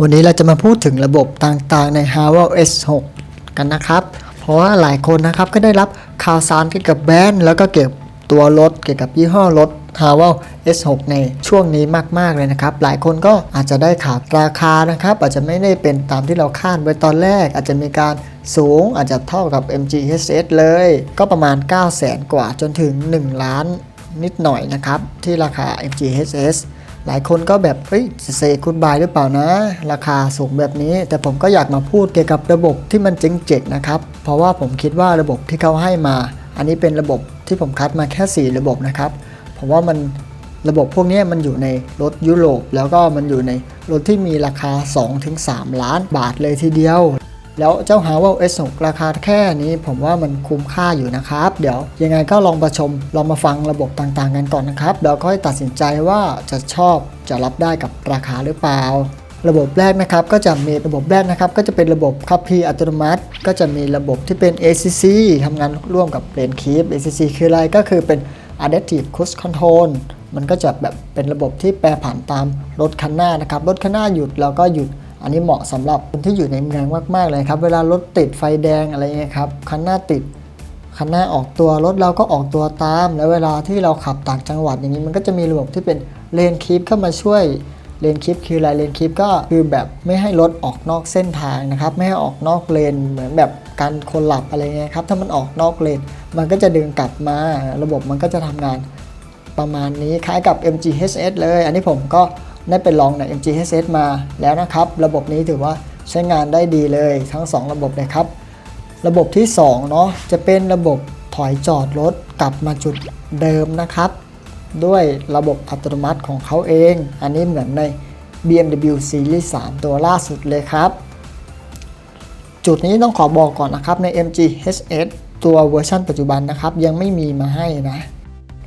วันนี้เราจะมาพูดถึงระบบต่างๆใน h a r v a l S6 กันนะครับ เพราะว่าหลายคนนะครับก็ได้รับข่าวสารเกี่ยวกับแบรนด์แล้วก็เกี่ยวกับตัวรถเกี่ยวกับยี่ห้อรถ h a r v a l S6 ในช่วงนี้มากๆเลยนะครับ หลายคนก็อาจจะได้ข่าวราคานะครับ อาจจะไม่ได้เป็นตามที่เราคาดไว้ตอนแรก อาจจะมีการสูงอาจจะเท่ากับ MG HS เลย ก็ประมาณ 9 0 0 0 0 0 กว่าจนถึง 1 ล้านนิดหน่อยนะครับ ที่ราคา MG HS หลายคนก็แบบเฮ้ยจะเซคุณบายหรือเปล่านะ ราคาสูงแบบนี้ แต่ผมก็อยากมาพูดเกี่ยวกับระบบที่มันเจ๋งๆนะครับ เพราะว่าผมคิดว่าระบบที่เขาให้มา อันนี้เป็นระบบที่ผมคัดมาแค่ 4 ระบบนะครับ ผมว่ามันระบบพวกนี้มันอยู่ในรถยุโรป แล้วก็มันอยู่ในรถที่มีราคา 2-3 ล้านบาทเลยทีเดียว แล้วเจ้า h a r v a l S6 ราคาแค่นี้ผมว่ามันคุ้มค่าอยู่นะครับ เดี๋ยวยังไงก็ลองประชม ลองมาฟังระบบต่างๆกันก่อนนะครับแล้วค่อยตัดสินใจว่าจะชอบจะรับได้กับราคาหรือเปล่าระบบแรกนะครับก็จะมีระบบแรกนะครับก็จะเป็นระบบขับขี่อัตโนมัติ ก็จะมีระบบที่เป็น ACC ทำงานร่วมกับเลนคีฟ ACC คืออะไรก็คือเป็น Adaptive Cruise Control มันก็จะแบบเป็นระบบที่แปรผันตามรถคันหน้านะครับ รถคันหน้าหยุดเราก็หยุด อันนี้เหมาะสำหรับคนที่อยู่ในเมืองมากๆเลยครับ เวลารถติดไฟแดงอะไรเงี้ยครับคันหน้าติดคันหน้าออกตัวรถเราก็ออกตัวตาม แล้วเวลาที่เราขับต่างจังหวัดอย่างนี้ มันก็จะมีระบบที่เป็นเลนคีปเข้ามาช่วยเลนคีปคืออะไรเลนคีปก็คือแบบไม่ให้รถออกนอกเส้นทางนะครับ ไม่ให้ออกนอกเลนเหมือนแบบการคนหลับอะไรเงี้ยครับถ้ามันออกนอกเลน มันก็จะดึงกลับมาระบบมันก็จะทำงานประมาณนี้คล้ายกับ MGHS เลย อันนี้ผมก็ ได้ไปลองใน MGHS มาแล้วนะครับ ระบบนี้ถือว่าใช้งานได้ดีเลยทั้ง 2 ระบบเลยครับ ระบบที่2เนาะจะเป็นระบบถอยจอดรถกลับมาจุดเดิมนะครับ ด้วยระบบอัตโนมัติของเขาเอง อันนี้เหมือนใน BMW Series 3 ตัวล่าสุดเลยครับ จุดนี้ต้องขอบอกก่อนนะครับใน MG HS ตัวเวอร์ชันปัจจุบันนะครับ ยังไม่มีมาให้นะ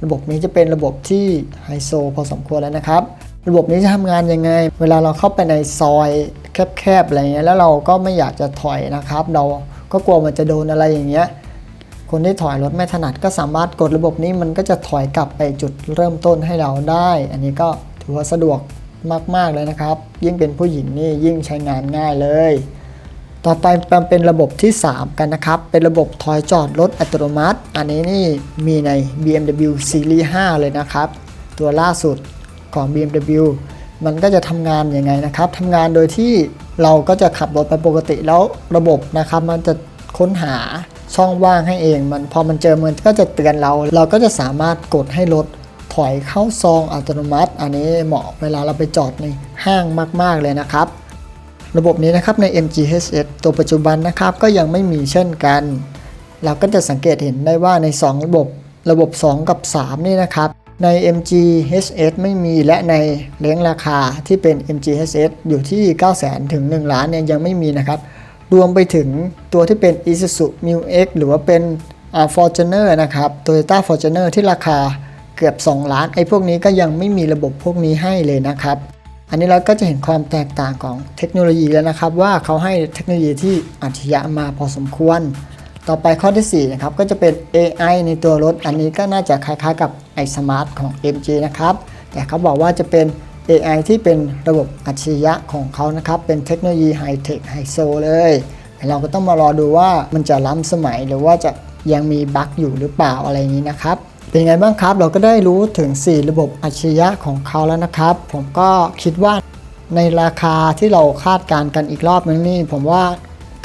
ระบบนี้จะเป็นระบบที่ไฮโซพอสมควรแล้วนะครับ ระบบนี้จะทำงานยังไง เวลาเราเข้าไปในซอยแคบๆอะไรเงี้ยแล้วเราก็ไม่อยากจะถอยนะครับ เราก็กลัวมันจะโดนอะไรอย่างเงี้ยคนที่ถอยรถไม่ถนัดก็สามารถกดระบบนี้มันก็จะถอยกลับไปจุดเริ่มต้นให้เราได้ อันนี้ก็ถือว่าสะดวกมากๆเลยนะครับ ยิ่งเป็นผู้หญิงนี่ยิ่งใช้งานง่ายเลย ต่อไปเป็นระบบที่ 3 กันนะครับ เป็นระบบถอยจอดรถอัตโนมัติ อันนี้นี่มีใน BMW Series 5 เลยนะครับ ตัวล่าสุด ของ BMW มันก็จะทำงานยังไงนะครับทำงานโดยที่เราก็จะขับรถไปปกติแล้วระบบนะครับ มันจะค้นหาช่องว่างให้เอง มันพอมันเจอมันก็จะเตือนเรา เราก็จะสามารถกดให้รถถอยเข้าซองอัตโนมัติ อันนี้เหมาะเวลาเราไปจอดในห้างมาก ๆ เลยนะครับ ระบบนี้นะครับใน MGHS ตัวปัจจุบันนะครับก็ยังไม่มีเช่นกัน เราก็จะสังเกตเห็นได้ว่าใน 2 ระบบระบบ 2 กับ 3 นี่นะครับ ใน MGHS ไม่มีและในเล้งราคาที่เป็น MGHS อยู่ที่9 0 0 0 0ถึง1ล้านเนี่ยยังไม่มีนะครับ รวมไปถึงตัวที่เป็น Isuzu Mu X หรือว่าเป็น Fortuner นะครับ Toyota Fortuner ที่ราคาเกือบ 2 ล้าน ไอ้พวกนี้ก็ยังไม่มีระบบพวกนี้ให้เลยนะครับ อันนี้เราก็จะเห็นความแตกต่างของเทคโนโลยีแล้วนะครับ ว่าเขาให้เทคโนโลยีที่อัจฉริยะมาพอสมควร ต่อไปข้อที่4นะครับก็จะเป็น AI ในตัวรถ อันนี้ก็น่าจะคล้ายๆกับ iSmart ของ MG นะครับ แต่เขาบอกว่าจะเป็น AI ที่เป็นระบบอัจฉริยะของเขานะครับ เป็นเทคโนโลยีไฮเทคไฮโซเลย เราก็ต้องมารอดูว่ามันจะล้ำสมัยหรือว่าจะยังมีบั๊กอยู่หรือเปล่าอะไรนี้นะครับ เป็นไงบ้างครับ เราก็ได้รู้ถึง 4 ระบบอัจฉริยะของเขาแล้วนะครับ ผมก็คิดว่าในราคาที่เราคาดการณ์กันอีกรอบนึงนี่ผมว่า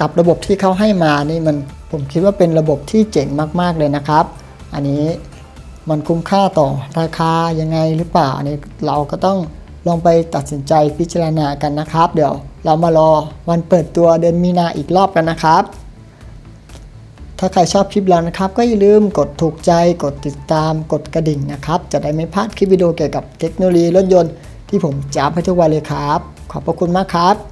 กับระบบที่เขาให้มานี่มัน ผมคิดว่าเป็นระบบที่เจ๋งมากๆเลยนะครับ อันนี้มันคุ้มค่าต่อราคายังไงหรือเปล่าอันนี้เราก็ต้องลองไปตัดสินใจพิจารณากันนะครับ เดี๋ยวเรามารอวันเปิดตัวเดือนมีนาอีกรอบกันนะครับ ถ้าใครชอบคลิปเรานะครับ ก็อย่าลืมกดถูกใจกดติดตามกดกระดิ่งนะครับ จะได้ไม่พลาดคลิปวิดีโอเกี่ยวกับเทคโนโลยีรถยนต์ที่ผมจะอัพให้ทุกวันเลยครับ ขอบพระคุณมากครับ